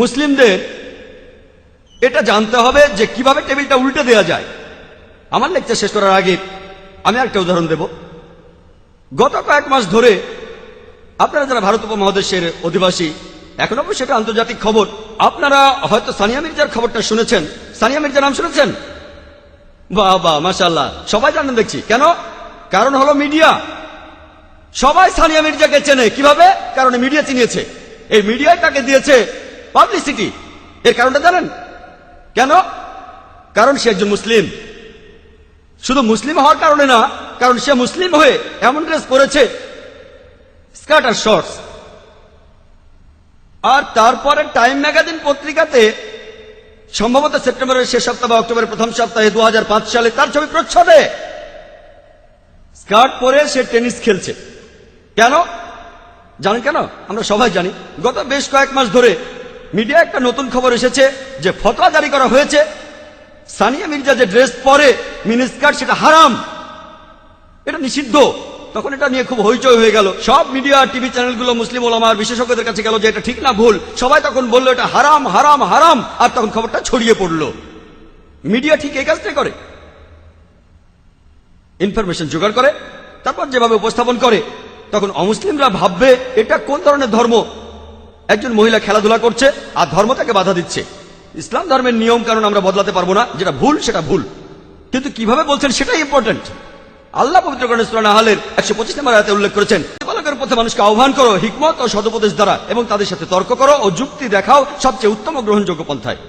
মুসলিমদের এটা জানতে হবে যে কীভাবে টেবিলটা উল্টে দেওয়া যায়। আমার লেকচার শেষ করার আগে আমি একটা উদাহরণ দেব। গত কয়েক মাস ধরে আপনারা যারা ভারত উপমহাদেশের অধিবাসী, এখন অবশ্য সেটা আন্তর্জাতিক খবর, আপনারা হয়তো সানিয়া মির্জার খবরটা শুনেছেন। সানিয়া মির্জার নাম শুনেছেন? বাহ বাহ মাসাল্লাহ সবাই জানেন দেখছি। কেন? কারণ হলো মিডিয়া। সবাই সানিয়া মির্জাকে চেনে। কীভাবে? কারণ মিডিয়া চিনিয়েছে। এই মিডিয়ায় তাকে দিয়েছে পাবলিসিটি এর কারণটা জানেন? কেন? কারণ সে একজন মুসলিম। শুধু মুসলিম হওয়ার কারণে না, কারণ সে মুসলিম হয়ে এমন ড্রেস পরেছে, স্কার্ট আর শর্টস। আর তারপরে টাইম ম্যাগাজিন পত্রিকাতে সম্ভবত সেপ্টেম্বরের শেষ সপ্তাহ বা অক্টোবরের প্রথম সপ্তাহে দু হাজার পাঁচ সালে তার ছবি প্রচ্ছদে। স্কার্ট পরে সে টেনিস খেলছে। কেন? জানেন কেন? আমরা সবাই জানি, গত বেশ কয়েক মাস ধরে মিডিয়া একটা নতুন খবর এসেছে যে ফতোয়া জারি করা হয়েছে। সানিয়া মির্জা যে ড্রেস পরে মিনিস্কার, সেটা হারাম। এটা নিষিদ্ধ। তখন এটা নিয়ে খুব হইচই হয়ে গেল। সব মিডিয়া, টিভি চ্যানেলগুলো, মুসলিম ওলামার বিশেষজ্ঞদের কাছে গেল যে এটা ঠিক না, ভুল। সবাই তখন বলল, এটা হারাম হারাম হারাম। আর তখন খবরটা ছড়িয়ে পড়ল। মিডিয়া ঠিক এই কাজটাই করে। ইনফরমেশন জোগাড় করে, তারপর যেভাবে উপস্থাপন করে, তখন অমুসলিমরা ভাববে, এটা কোন ধরনের ধর্ম? একজন মহিলা খেলাধুলা করছে আর ধর্ম তাকে বাধা দিচ্ছে। ইসলাম ধর্মের নিয়ম কারণ আমরা বদলাতে পারব না, যেটা ভুল, সেটা ভুল। কিন্তু কীভাবে বলছেন সেটাই ইম্পর্টেন্ট আল্লাহ পবিত্র আহলের একশো পঁচিশ নম্বর আয়াতে উল্লেখ করেছেন পথে মানুষকে আহ্বান করো হিকমত ও সদুপদেশ দ্বারা এবং তাদের সাথে তর্ক করো ও যুক্তি দেখাও সবচেয়ে উত্তম গ্রহণযোগ্য পন্থায়।